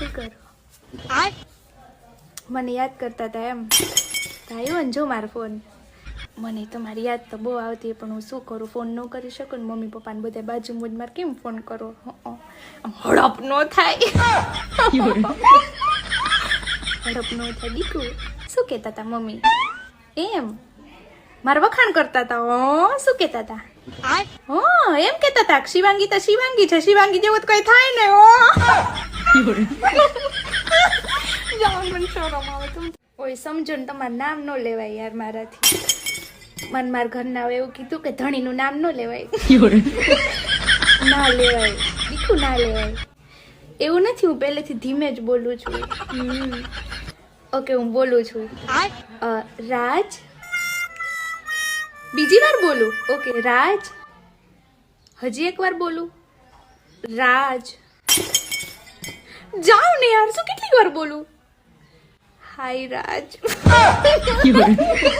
શું કરો? મને યાદ કરતા હતા એમ. આવ્યો ને જો મારો ફોન મને તો મારી યાદ તો બહુ આવતી પણ હું શું કરું? ફોન ન કરી શકું ને મમ્મી પપ્પાને બધા બાજુ મોજ મારે કેમ ફોન કરો. હડપ ન થાય. હડપ ન થાય. દીકું શું કહેતા હતા મમ્મી? એમ. મારા વખાણ કરતા હતા હો? શું કહેતા હતા હો એમ કહેતા હતા શિવાંગી તો શિવાંગી છે. શિવાંગી જેવું તો કઈ થાય ને હો? મને શરમ આવે તમ ઓય સમજો ને તમારું નામ ન લેવાય યાર મારાથી. મને મારા ઘરના એવું કીધું કે ધણીનું નામ ન લેવાય. ના લેવાય. દીકું ના લેવાય. એવું નથી, હું પહેલેથી ધીમે જ બોલું છું. ઓકે, હું બોલું છું. રાજ? બીજી વાર બોલું. ઓકે, રાજ? હજી એક વાર બોલું. રાજ. જાઓ ને યાર શું કેટલી વાર બોલું? હાય રાજ.